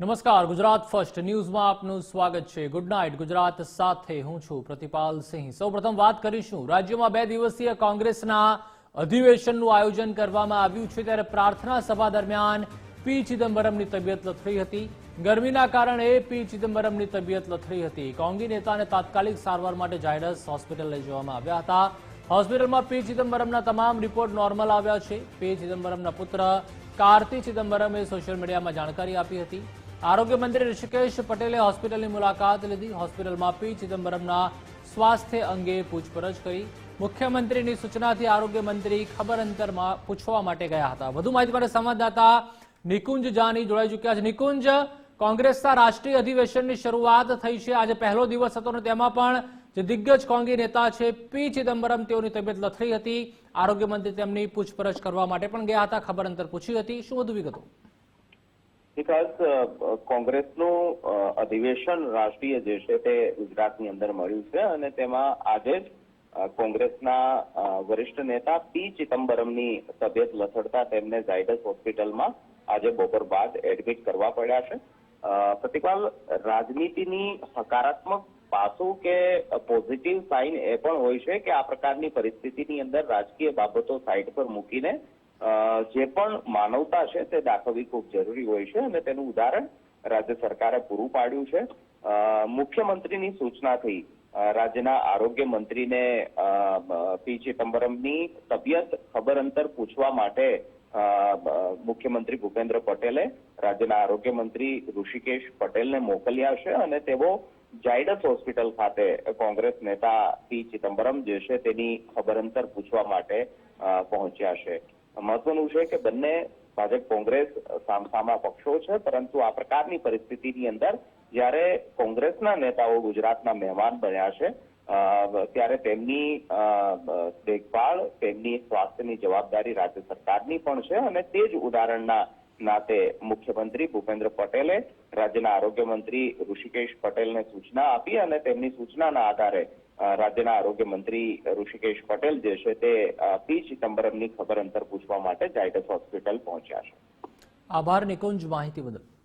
નમસ્કાર, ગુજરાત ફર્સ્ટ ન્યૂઝમાં આપનું સ્વાગત છે. ગુડ નાઇટ, ગુજરાત સાથે હું છું પ્રતિપાલ સિંહ. સૌપ્રથમ વાત કરીશું. રાજ્યમાં બે દિવસીય કોંગ્રેસના અધિવેશનનું આયોજન કરવામાં આવ્યું છે ત્યારે પ્રાર્થના સભા દરમિયાન પી ચિદમ્બરમની તબિયત લથડી હતી. ગરમીના કારણે પી ચિદમ્બરમની તબિયત લથડી હતી. કોંગી નેતાને તાત્કાલિક સારવાર માટે ઝાયડસ હોસ્પિટલ લઈ જવામાં આવ્યા હતા. હોસ્પિટલમાં પી ચિદમ્બરમના તમામ રિપોર્ટ નોર્મલ આવ્યા છે. પી ચિદમ્બરમના પુત્ર કાર્તિ ચિદમ્બરમે સોશિયલ મીડિયામાં જાણકારી આપી હતી. આરોગ્ય મંત્રી ઋષિકેશ પટેલે હોસ્પિટલની મુલાકાત લીધી. હોસ્પિટલમાં પી. ચિદમ્બરમના સ્વાસ્થ્ય અંગે પૂછપરછ કરી. મુખ્યમંત્રીની સૂચનાથી આરોગ્ય મંત્રી ખબર અંતરમાં પૂછવા માટે ગયા હતા. વધુ માહિતી માટે સંવાદદાતા નિકુંજ જાની જોડાઈ ચૂક્યા છે. નિકુંજ, કોંગ્રેસના રાષ્ટ્રીય અધિવેશનની શરૂઆત થઈ છે. આજે પહેલો દિવસ હતો અને તેમાં પણ જે દિગ્ગજ કોંગ્રેસ નેતા છે, પી. ચિદમ્બરમ, તેઓની તબિયત લથડી હતી. આરોગ્ય મંત્રી તેમની પૂછપરછ કરવા માટે પણ ગયા હતા. ખબર અંતર પૂછી હતી. શું વધુ વિગતો? વિકાસ કોંગ્રેસનું અધિવેશન રાષ્ટ્રીય જે છે તે ગુજરાતની અંદર મળ્યું છે અને તેમાં આજે જ કોંગ્રેસના વરિષ્ઠ નેતા પી ચિદમ્બરમની તબિયત લથડતા તેમને ઝાયડસ હોસ્પિટલમાં આજે બપોર બાદ એડમિટ કરવા પડ્યા છે. પ્રતિપાલ, રાજનીતિની હકારાત્મક પાસું કે પોઝિટિવ સાઇન એ પણ હોય છે કે આ પ્રકારની પરિસ્થિતિની અંદર રાજકીય બાબતો સાઇડ પર મૂકીને જે પણ માનવતા છે તે દાખવવી ખૂબ જરૂરી હોય છે અને તેનું ઉદાહરણ રાજ્ય સરકારે પૂરું પાડ્યું છે. મુખ્યમંત્રીની સૂચનાથી રાજ્યના આરોગ્ય મંત્રીને પી ચિદમ્બરમની તબિયત ખબર અંતર પૂછવા માટે મુખ્યમંત્રી ભૂપેન્દ્ર પટેલે રાજ્યના આરોગ્ય મંત્રી ઋષિકેશ પટેલને મોકલ્યા છે અને તેઓ જાયડસ હોસ્પિટલ ખાતે કોંગ્રેસ નેતા પી ચિદમ્બરમ જે છે તેની ખબર અંતર પૂછવા માટે પહોંચ્યા છે. મહત્વનું છે કે બંને ભાજપ કોંગ્રેસ સામસામા પક્ષો છે, પરંતુ આ પ્રકારની પરિસ્થિતિની અંદર જ્યારે કોંગ્રેસના નેતાઓ ગુજરાતના મહેમાન બન્યા છે ત્યારે તેમની દેખભાળ, તેમની સ્વાસ્થ્યની જવાબદારી રાજ્ય સરકારની પણ છે અને તે જ ઉદાહરણના નાતે મુખ્યમંત્રી ભૂપેન્દ્ર પટેલે રાજ્યના આરોગ્ય મંત્રી ઋષિકેશ પટેલને સૂચના આપી અને તેમની સૂચનાના આધારે રાજ્યના આરોગ્ય મંત્રી ઋષિકેશ પટેલ જે છે તે પી ચિદમ્બરમની ખબર અંતર પૂછવા માટે ઝાયડસ હોસ્પિટલ પહોંચ્યા છે. આભાર નિકુંજ માહિતી બદલ.